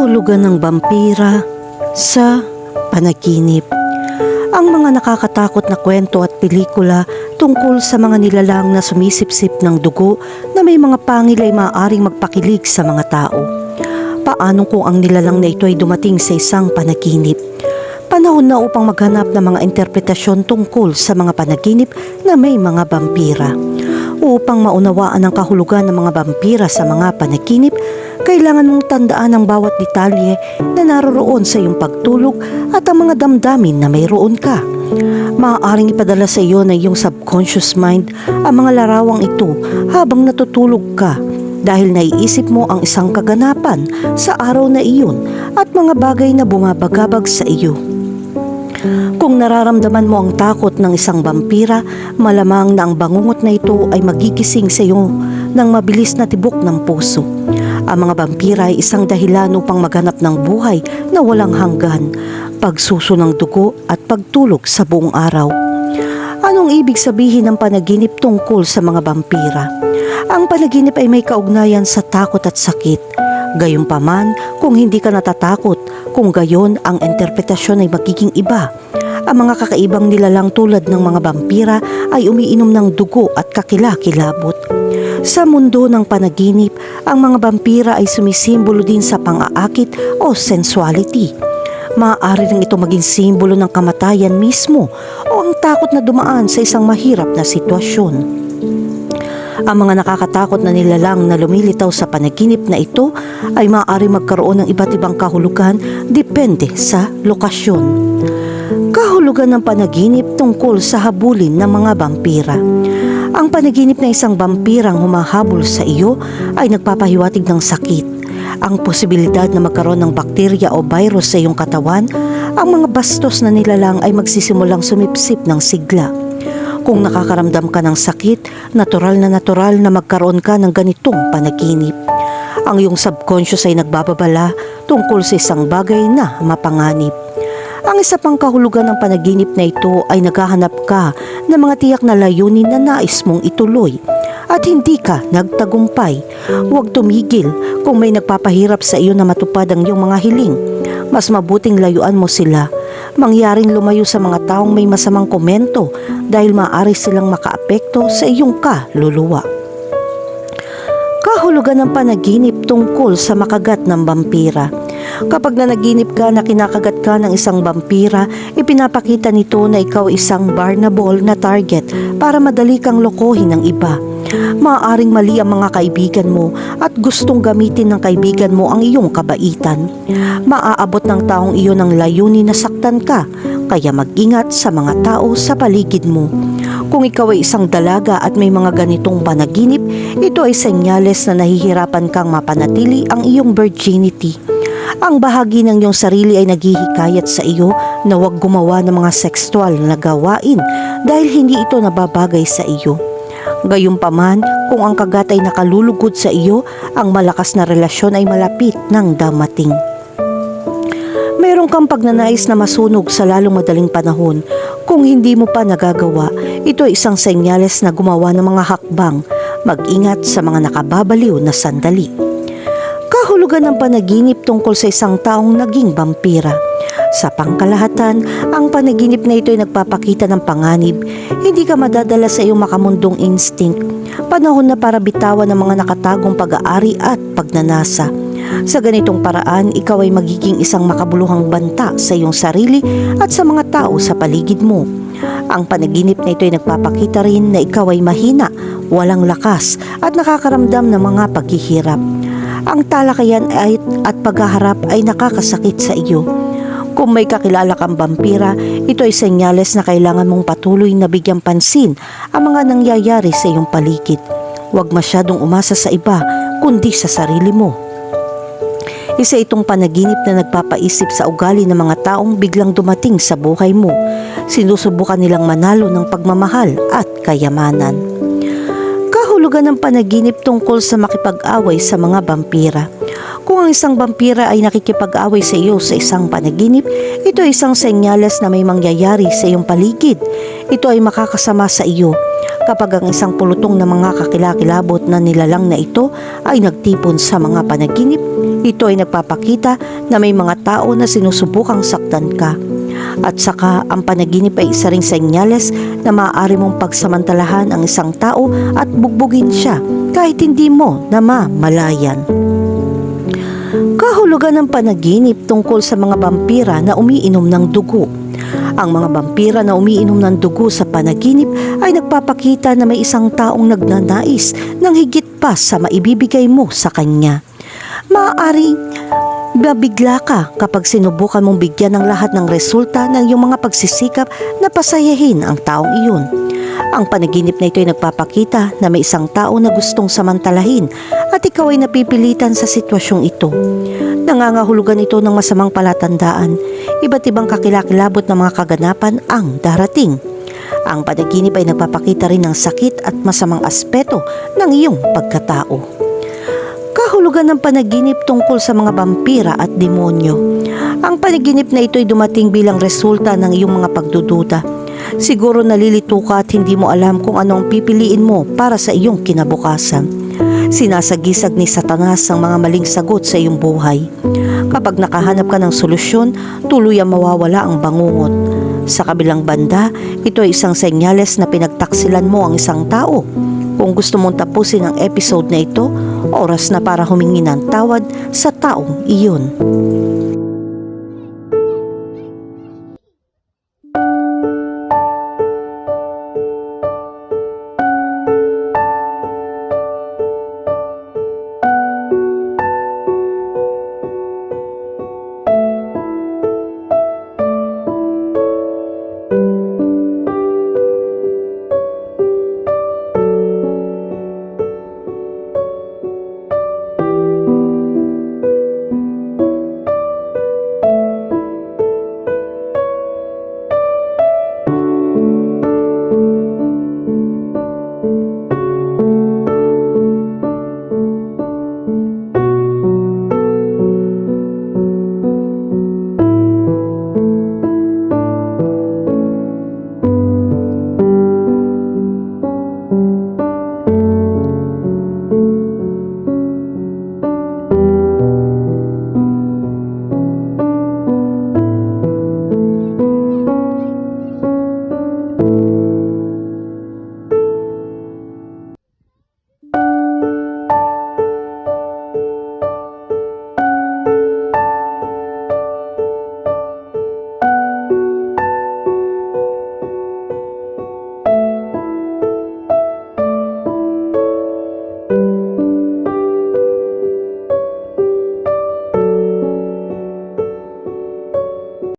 Kahulugan ng vampira sa panaginip. Ang mga nakakatakot na kwento at pelikula tungkol sa mga nilalang na sumisipsip ng dugo na may mga pangil ay maaaring magpakilig sa mga tao. Paano kung ang nilalang na ito ay dumating sa isang panaginip? Panahon na upang maghanap ng mga interpretasyon tungkol sa mga panaginip na may mga vampira. Upang maunawaan ang kahulugan ng mga vampira sa mga panaginip, kailangan mong tandaan ang bawat detalye na naroroon sa iyong pagtulog at ang mga damdamin na mayroon ka. Maaaring ipadala sa iyo ng iyong subconscious mind ang mga larawang ito habang natutulog ka dahil naiisip mo ang isang kaganapan sa araw na iyon at mga bagay na bumabagabag sa iyo. Kung nararamdaman mo ang takot ng isang vampira, malamang na ang bangungot na ito ay magigising sa iyo ng mabilis na tibok ng puso. Ang mga vampira ay isang dahilan upang maghanap ng buhay na walang hanggan, pagsuso ng dugo at pagtulog sa buong araw. Anong ibig sabihin ng panaginip tungkol sa mga vampira? Ang panaginip ay may kaugnayan sa takot at sakit. Gayunpaman, kung hindi ka natatakot, kung gayon ang interpretasyon ay magiging iba. Ang mga kakaibang nilalang tulad ng mga vampira ay umiinom ng dugo at kakilakilabot. Sa mundo ng panaginip, ang mga vampira ay sumisimbolo din sa pang-aakit o sensuality. Maaari rin ito maging simbolo ng kamatayan mismo o ang takot na dumaan sa isang mahirap na sitwasyon. Ang mga nakakatakot na nilalang na lumilitaw sa panaginip na ito ay maaari magkaroon ng iba't ibang kahulugan depende sa lokasyon. Kahulugan ng panaginip tungkol sa habulin ng mga vampira. Ang panaginip na isang vampirang humahabol sa iyo ay nagpapahiwatig ng sakit. Ang posibilidad na magkaroon ng bakterya o virus sa iyong katawan, ang mga bastos na nilalang ay magsisimulang sumipsip ng sigla. Kung nakakaramdam ka ng sakit, natural na natural na magkaroon ka ng ganitong panaginip. Ang iyong subconscious ay nagbababala tungkol sa isang bagay na mapanganib. Ang isa pang kahulugan ng panaginip na ito ay naghahanap ka ng mga tiyak na layunin na nais mong ituloy at hindi ka nagtagumpay. Huwag tumigil kung may nagpapahirap sa iyo na matupad ang iyong mga hiling. Mas mabuting layuan mo sila mangyaring lumayo sa mga taong may masamang komento dahil maaari silang makaapekto sa iyong kaluluwa. Kahulugan ng panaginip tungkol sa makagat ng vampira. Kapag nanaginip ka na kinakagat ka ng isang vampira, ipinapakita nito na ikaw isang barnable na target para madali kang lokohin ng iba. Maaaring mali ang mga kaibigan mo at gustong gamitin ng kaibigan mo ang iyong kabaitan. Maaabot ng taong iyon ng layunin na saktan ka, kaya mag-ingat sa mga tao sa paligid mo. Kung ikaw ay isang dalaga at may mga ganitong panaginip, ito ay senyales na nahihirapan kang mapanatili ang iyong virginity. Ang bahagi ng iyong sarili ay naghihikayat sa iyo na huwag gumawa ng mga sexual na gawain dahil hindi ito nababagay sa iyo. Gayunpaman, kung ang kagat ay nakalulugod sa iyo, ang malakas na relasyon ay malapit ng damating. Mayroon kang pagnanais na masunog sa lalong madaling panahon. Kung hindi mo pa nagagawa, ito ay isang senyales na gumawa ng mga hakbang. Mag-ingat sa mga nakababaliw na sandali. Kahulugan ng panaginip tungkol sa isang taong naging vampira. Sa pangkalahatan, ang panaginip na ito ay nagpapakita ng panganib. Hindi ka madadala sa iyong makamundong instinct. Panahon na para bitawan ng mga nakatagong pag-aari at pagnanasa. Sa ganitong paraan, ikaw ay magiging isang makabuluhang banta sa iyong sarili at sa mga tao sa paligid mo. Ang panaginip na ito ay nagpapakita rin na ikaw ay mahina, walang lakas at nakakaramdam ng mga paghihirap. Ang talakayan ay, at paghaharap ay nakakasakit sa iyo. Kung may kakilala kang vampira, ito ay senyales na kailangan mong patuloy na bigyang pansin ang mga nangyayari sa iyong paligid. Huwag masyadong umasa sa iba, kundi sa sarili mo. Isa itong panaginip na nagpapaisip sa ugali ng mga taong biglang dumating sa buhay mo. Sinusubukan nilang manalo ng pagmamahal at kayamanan. Kahulugan ng panaginip tungkol sa makipag-away sa mga vampira. Kung ang isang vampira ay nakikipag-away sa iyo sa isang panaginip, ito ay isang senyales na may mangyayari sa iyong paligid. Ito ay makakasama sa iyo. kapag ang isang pulutong na mga kakilakilabot na nilalang na ito ay nagtipon sa mga panaginip, ito ay nagpapakita na may mga tao na sinusubukang saktan ka. At saka ang panaginip ay isa ring senyales na maaari mong pagsamantalahan ang isang tao at bugbugin siya kahit hindi mo na mamalayan. Kahulugan ng panaginip tungkol sa mga vampira na umiinom ng dugo. Ang mga vampira na umiinom ng dugo sa panaginip ay nagpapakita na may isang taong nagnanais ng higit pa sa maibibigay mo sa kanya. Maaaring mabigla ka kapag sinubukan mong bigyan ng lahat ng resulta ng iyong mga pagsisikap na pasayahin ang taong iyon. Ang panaginip na ito ay nagpapakita na may isang tao na gustong samantalahin at ikaw ay napipilitan sa sitwasyong ito. Nangangahulugan ito ng masamang palatandaan. Iba't ibang kakilakilabot na mga kaganapan ang darating. Ang panaginip ay nagpapakita rin ng sakit at masamang aspeto ng iyong pagkatao. Kahulugan ng panaginip tungkol sa mga vampira at demonyo. Ang panaginip na ito ay dumating bilang resulta ng iyong mga pagdududa. Siguro nalilito ka at hindi mo alam kung ano ang pipiliin mo para sa iyong kinabukasan. Sinasagisag ni Satanas ang mga maling sagot sa iyong buhay. Kapag nakahanap ka ng solusyon, tuluyang mawawala ang bangungot. Sa kabilang banda, ito ay isang senyales na pinagtaksilan mo ang isang tao. Kung gusto mong tapusin ang episode na ito, oras na para humingi ng tawad sa taong iyon.